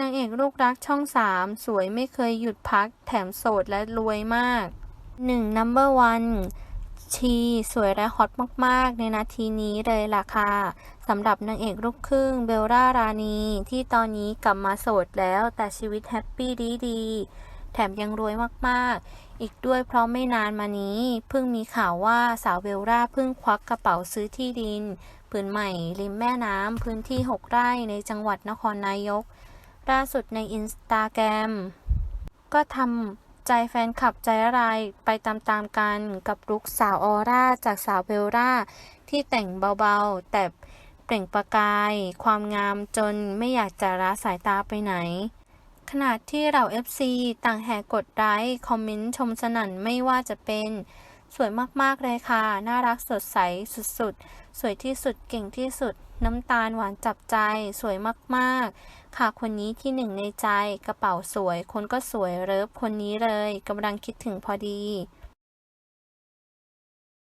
นางเอกลูกรักช่องสามสวยไม่เคยหยุดพัก แถมโสดและรวยมาก 1. Number one ชีสวยและฮอตมากๆ ในนาทีนี้เลยล่ะค่ะสำหรับนางเอกลูกครึ่งเบลล่ารานี ที่ตอนนี้กลับมาโสดแล้วแต่ชีวิตแฮปปี้ดีๆแถมยังรวยมากๆ อีกด้วยเพราะไม่นานมานี้ เพิ่งมีข่าวว่าสาวเบลล่าเพิ่งควักกระเป๋าซื้อที่ดินผืนใหม่ริมแม่น้ำพื้นที่ 6 ไร่ในจังหวัดนครนายก ล่าสุดในอินสตาแกรมก็ทำใจแฟนคลับใจละลายไปตามๆกันกับลุคสาวออร่าจากสาวเบลล่าที่แต่งเบาๆ แต่เปล่งประกาย ความงามจนไม่อยากจะละสายตาไปไหน ขณะที่เหล่า FC ต่างแห่กดไลค์คอมเมนต์ชมสนั่นไม่ว่าจะเป็น สวยมากๆเลยค่ะ น่ารักสดใสสุดๆ สวยที่สุดเก่งที่สุด น้ำตาลหวานจับใจ สวยมากๆ ค่ะคนนี้ที่หนึ่งในใจ กระเป๋าสวย คนก็สวยเลิฟคนนี้เลยกำลังคิดถึงพอดี